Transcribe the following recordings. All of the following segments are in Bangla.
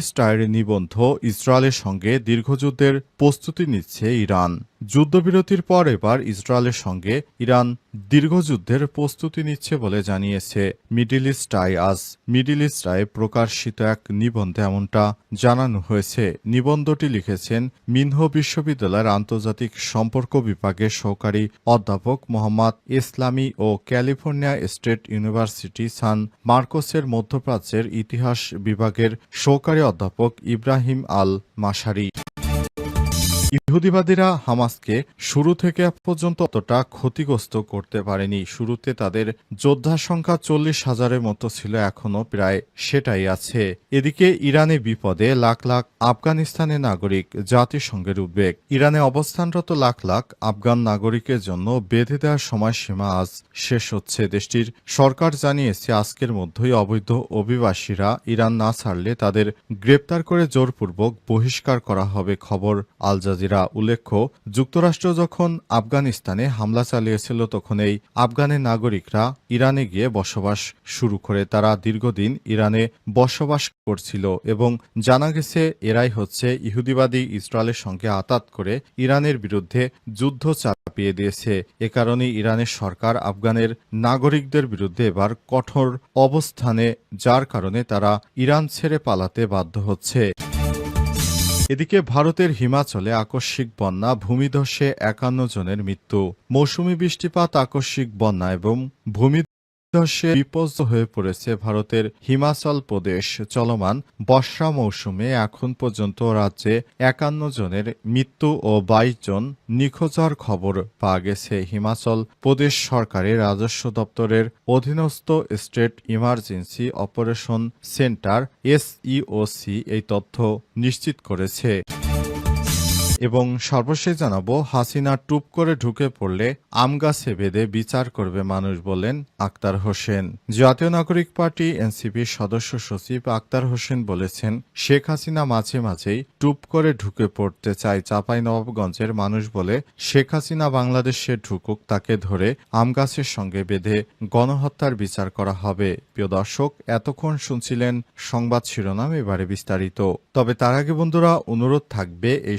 স্টাইর নিবন্ধ ইসরায়েলের সঙ্গে দীর্ঘযুদ্ধের প্রস্তুতি নিচ্ছে ইরান। যুদ্ধবিরতির পর এবার ইসরায়েলের সঙ্গে ইরান দীর্ঘযুদ্ধের প্রস্তুতি নিচ্ছে বলে জানিয়েছে মিডিল ইস্ট আই আজ মিডিল ইস্ট আই প্রকাশিত এক নিবন্ধে এমনটা জানানো হয়েছে। নিবন্ধটি লিখেছেন মিনহো বিশ্ববিদ্যালয়ের আন্তর্জাতিক সম্পর্ক বিভাগের সহকারী অধ্যাপক মোহাম্মদ ইসলামী ও ক্যালিফোর্নিয়া স্টেট ইউনিভার্সিটি সান মার্কোসের মধ্যপ্রাচ্যের ইতিহাস বিভাগের সহকারী অধ্যাপক ইব্রাহিম আল মাসারি ইহুদিবাদীরা হামাসকে শুরু থেকে পর্যন্ত অতটা ক্ষতিগ্রস্ত করতে পারেনি। শুরুতে তাদের যোদ্ধা সংখ্যা চল্লিশ হাজারের মতো ছিল এখনও প্রায় সেটাই আছে। এদিকে ইরানে বিপদে লাখ লাখ আফগানিস্তানের নাগরিক জাতিসংঘের উদ্বেগ। ইরানে অবস্থানরত লাখ লাখ আফগান নাগরিকের জন্য বেঁধে দেওয়ার সময়সীমা আজ শেষ হচ্ছে। দেশটির সরকার জানিয়েছে, আজকের মধ্যেই অবৈধ অভিবাসীরা ইরান না ছাড়লে তাদের গ্রেপ্তার করে জোরপূর্বক বহিষ্কার করা হবে, খবর আল জাজিরা উল্লেখ্য, যুক্তরাষ্ট্র যখন আফগানিস্তানে হামলা চালিয়েছিল, তখন এই আফগানের নাগরিকরা ইরানে গিয়ে বসবাস শুরু করে। তারা দীর্ঘদিন ইরানে বসবাস করছিল এবং জানা গেছে, এরাই হচ্ছে ইহুদিবাদী ইসরায়েলের সঙ্গে আতাত করে ইরানের বিরুদ্ধে যুদ্ধ চাপিয়ে দিয়েছে। এ কারণে ইরানের সরকার আফগানের নাগরিকদের বিরুদ্ধে এবার কঠোর অবস্থানে, যার কারণে তারা ইরান ছেড়ে পালাতে বাধ্য হচ্ছে। এদিকে ভারতের হিমাচলে আকস্মিক বন্যা ভূমিধসে একান্ন জনের মৃত্যু। মৌসুমি বৃষ্টিপাত আকস্মিক বন্যা এবং ভূমিধসে বিপর্যস্ত হয়ে পড়েছে ভারতের হিমাচল প্রদেশ। চলমান বর্ষা মৌসুমে এখন পর্যন্ত রাজ্যে একান্ন জনের মৃত্যু ও বাইশ জন নিখোঁজার খবর পাওয়া গেছে। হিমাচল প্রদেশ সরকারের রাজস্ব দপ্তরের অধীনস্থ State Emergency Operation Centre, SEOC, এই তথ্য নিশ্চিত করেছে। এবং সর্বশেষ জানাব, হাসিনা টুপ করে ঢুকে পড়লে আম গাছে বেঁধে বিচার করবে মানুষ বলেন আক্তার হোসেন। জাতীয় নাগরিক পার্টি এনসিপির সদস্য সচিব আক্তার হোসেন বলেছেন, শেখ হাসিনা মাঝে মাঝেই টুপ করে ঢুকে পড়তে চায় চাপাই নবাবগঞ্জের মানুষ বলে, শেখ হাসিনা বাংলাদেশে ঢুকুক, তাকে ধরে আম গাছের সঙ্গে বেঁধে গণহত্যার বিচার করা হবে। প্রিয় দর্শক, এতক্ষণ শুনছিলেন সংবাদ শিরোনাম, এবারে বিস্তারিত। তবে তার আগে বন্ধুরা, অনুরোধ থাকবে এই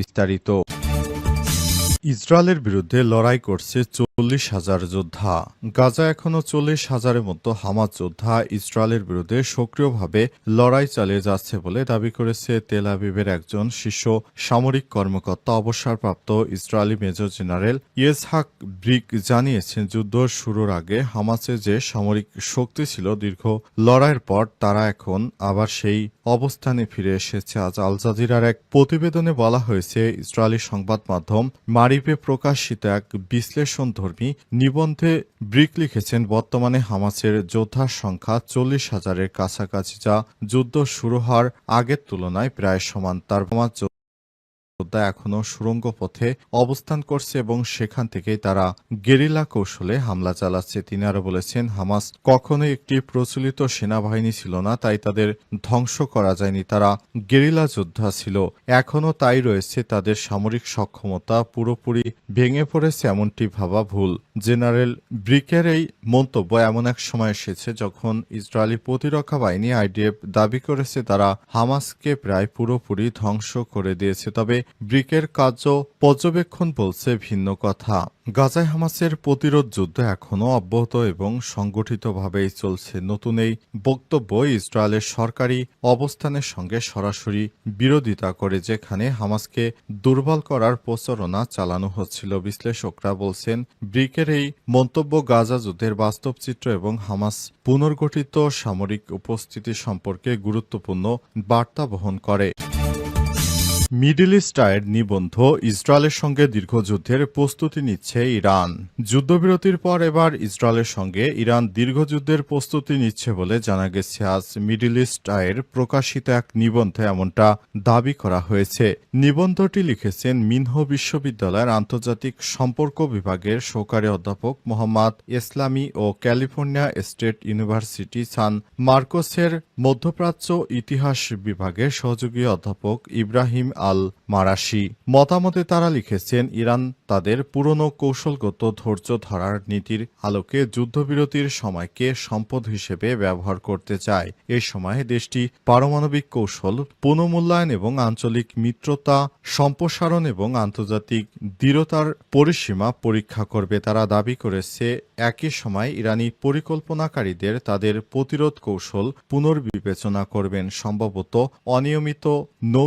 বিস্তারিত। ইসরায়েলের বিরুদ্ধে লড়াই করছে চল্লিশ হাজার যোদ্ধা। গাজা এখনও চল্লিশ হাজারের মতো হামাজ যোদ্ধা ইসরায়েলের বিরুদ্ধে সক্রিয়ভাবে লড়াই চালিয়ে যাচ্ছে বলে দাবি করেছে তেল আবিবের একজন শীর্ষ সামরিক কর্মকর্তা, অবসরপ্রাপ্ত Israeli major general Yitzhak Brik জানিয়েছেন, যুদ্ধ শুরুর আগে হামাসের যে সামরিক শক্তি ছিল দীর্ঘ লড়াইয়ের পর, তারা এখন আবার সেই অবস্থানে ফিরে এসেছে। আজ আল জাজিরার এক প্রতিবেদনে বলা হয়েছে, ইসরায়েলি সংবাদ মাধ্যম মারিপে প্রকাশিত এক বিশ্লেষণধর্মী নিবন্ধে ব্রিক লিখেছেন, বর্তমানে হামাসের যোদ্ধার সংখ্যা চল্লিশ হাজারের কাছাকাছি, যা যুদ্ধ শুরু হওয়ার আগের তুলনায় প্রায় সমান। তার যোদ্ধা এখনও সুড়ঙ্গ পথে অবস্থান করছে এবং সেখান থেকেই তারা গেরিলা কৌশলে হামলা চালাচ্ছে। তিনি আরও বলেছেন, হামাস কখনোই একটি প্রচলিত সেনাবাহিনী ছিল না, তাই তাদের ধ্বংস করা যায়নি। তারা গেরিলা যোদ্ধা ছিল। এখনও তাই রয়েছে, তাদের সামরিক সক্ষমতা পুরোপুরি ভেঙে পড়েছে এমনটি ভাবা ভুল। জেনারেল ব্রিকের এই মন্তব্য এমন এক সময় এসেছে যখন ইসরায়েলি প্রতিরক্ষা বাহিনী আইডিএফ দাবি করেছে, তারা হামাসকে প্রায় পুরোপুরি ধ্বংস করে দিয়েছে। তবে ব্রিকের কার্য পর্যবেক্ষণ বলছে ভিন্ন কথা। গাজায় হামাসের প্রতিরোধ যুদ্ধ এখনও অব্যাহত এবং সংগঠিতভাবেই চলছে। নতুন এই বক্তব্য ইসরায়েলের সরকারি অবস্থানের সঙ্গে সরাসরি বিরোধিতা করে, যেখানে হামাসকে দুর্বল করার প্রচারণা চালানো হচ্ছিল। বিশ্লেষকরা বলছেন, ব্রিকের এই মন্তব্য গাজা যুদ্ধের বাস্তব চিত্র এবং হামাস পুনর্গঠিত সামরিক উপস্থিতি সম্পর্কে গুরুত্বপূর্ণ বার্তা বহন করে। মিডল ইস্ট আয়ের নিবন্ধ ইসরায়েলের সঙ্গে দীর্ঘযুদ্ধের প্রস্তুতি নিচ্ছে ইরান। যুদ্ধবিরতির পর এবার ইসরায়েলের সঙ্গে ইরান দীর্ঘযুদ্ধের প্রস্তুতি নিচ্ছে বলে জানা গেছে। আজ মিডল ইস্ট আয়ের প্রকাশিত এক নিবন্ধে এমনটা দাবি করা হয়েছে। নিবন্ধটি লিখেছেন মিনহ বিশ্ববিদ্যালয়ের আন্তর্জাতিক সম্পর্ক বিভাগের সহকারী অধ্যাপক মোহাম্মদ ইসলামী ও ক্যালিফোর্নিয়া স্টেট ইউনিভার্সিটি সান মার্কোসের মধ্যপ্রাচ্য ইতিহাস বিভাগের সহযোগী অধ্যাপক ইব্রাহিম আল মারাশি মতামতে তারা লিখেছেন, ইরান তাদের পুরনো কৌশলগত ধৈর্য ধরার নীতির আলোকে যুদ্ধবিরতির সময়কে সম্পদ হিসেবে ব্যবহার করতে চায়। এ সময় দেশটি পারমাণবিক কৌশল, পুনঃমূল্যায়ন এবং আঞ্চলিক মিত্রতা, সম্প্রসারণ এবং আন্তর্জাতিক দৃঢ়তার পরিসীমা পরীক্ষা করবে। তারা দাবি করেছে, একই সময় ইরানি পরিকল্পনাকারীদের তাদের প্রতিরোধ কৌশল পুনর্বিবেচনা করবেন। সম্ভবত অনিয়মিত নৌ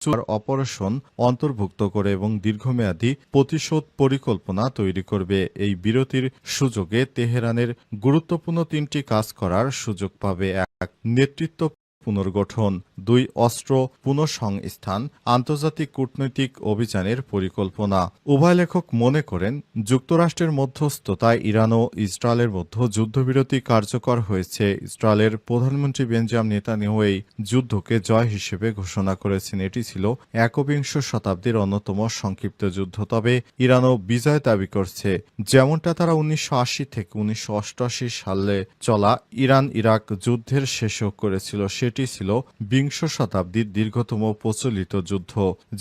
চুয়ার অপারেশন অন্তর্ভুক্ত করে এবং দীর্ঘমেয়াদী প্রতিশোধ পরিকল্পনা তৈরি করবে। এই বিরতির সুযোগে তেহরানের গুরুত্বপূর্ণ তিনটি কাজ করার সুযোগ পাবে এক নেতৃত্ব পুনর্গঠন। দুই, অস্ত্র পুনঃসংস্থান, আন্তর্জাতিক কূটনৈতিক অভিযানের পরিকল্পনা। উভয় লেখক মনে করেন, যুক্তরাষ্ট্রের মধ্যস্থতায় ইরান ও ইসরায়েলের মধ্যে যুদ্ধবিরতি কার্যকর হয়েছে। ইসরায়েলের প্রধানমন্ত্রী বেঞ্জাম নেতানিয়াহু এই যুদ্ধকে জয় হিসেবে ঘোষণা করেছেন। এটি ছিল একবিংশ শতাব্দীর অন্যতম সংক্ষিপ্ত যুদ্ধ। তবে ইরানও বিজয় দাবি করছে, যেমনটা তারা উনিশশো আশি থেকে উনিশশো অষ্টআশি সালে চলা ইরান ইরাক যুদ্ধের শেষও করেছিল। সেটি ছিল বিংশ শতাব্দীর দীর্ঘতম প্রচলিত যুদ্ধ,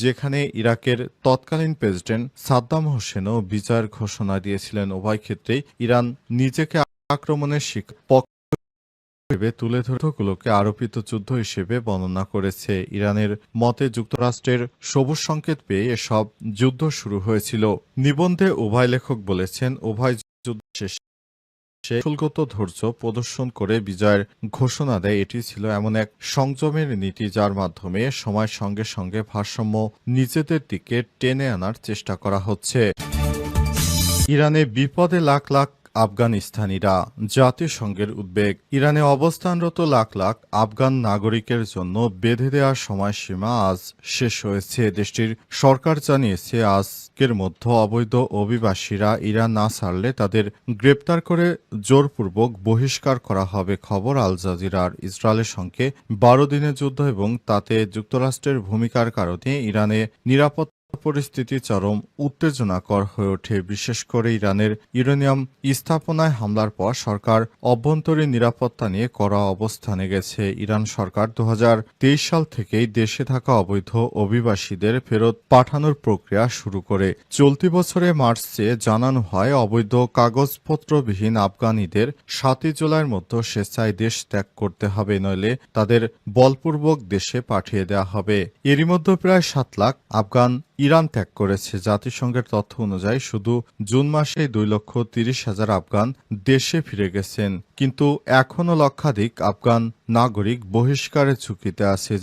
যেখানে ইরাকের তৎকালীন প্রেসিডেন্ট সাদ্দাম হোসেনও বিজয়ের ঘোষণা দিয়েছিলেন উভয় ক্ষেত্রেই। ইরান নিজেকে আক্রমণের পক্ষ তুলে ধরতগুলোকে আরোপিত যুদ্ধ হিসেবে বর্ণনা করেছে। ইরানের মতে যুক্তরাষ্ট্রের সবুজ সংকেত পেয়ে এসব যুদ্ধ শুরু হয়েছিল। নিবন্ধে উভয় লেখক বলেছেন, উভয় যুদ্ধ শেষে কৌশলগত ধৈর্য প্রদর্শন করে বিজয়ের ঘোষণা দেয়। এটি ছিল এমন এক সংযমের নীতি যার মাধ্যমে সময়ের সঙ্গে সঙ্গে ভারসাম্য নিজেদের দিকে টেনে আনার চেষ্টা করা হচ্ছে। ইরানে বিপদে লাখ লাখ আফগানিস্তানিরা। জাতিসংঘের উদ্বেগ, ইরানে অবস্থানরত লাখ লাখ আফগান নাগরিকের জন্য বেঁধে দেওয়ার সময়সীমা আজ শেষ হয়েছে। দেশটির সরকার জানিয়েছে, আজকের মধ্যে অবৈধ অভিবাসীরা ইরান না ছাড়লে তাদের গ্রেপ্তার করে জোরপূর্বক বহিষ্কার করা হবে খবর আল জাজিরার। ইসরায়েলের সঙ্গে বারো দিনের যুদ্ধ এবং তাতে যুক্তরাষ্ট্রের ভূমিকার কারণে ইরানে নিরাপদ পরিস্থিতি চরম উত্তেজনাকর হয়ে ওঠে। বিশেষ করে ইরানের ইউরেনিয়াম স্থাপনায় হামলার পর সরকার অভ্যন্তরীণ নিরাপত্তা নিয়ে কড়া অবস্থানে গেছে। ইরান সরকার দু হাজার তেইশ সাল থেকেই দেশে থাকা অবৈধ অভিবাসীদের ফেরত পাঠানোর প্রক্রিয়া শুরু করে। চলতি বছরে মার্চে জানানো হয়, অবৈধ কাগজপত্রবিহীন আফগানিদের সাতই জুলাইয়ের মধ্যে স্বেচ্ছায় দেশ ত্যাগ করতে হবে, নইলে তাদের বলপূর্বক দেশে পাঠিয়ে দেওয়া হবে। এরই মধ্যে প্রায় সাত লাখ আফগান ইরান ত্যাগ করেছে। জাতিসংঘের তথ্য অনুযায়ী শুধু জুন মাসে দুই লক্ষ তিরিশ হাজার আফগান দেশে ফিরে গেছেন। কিন্তু এখনও লক্ষাধিক আফগান নাগরিক বহিষ্কারের ঝুঁকিতে আছে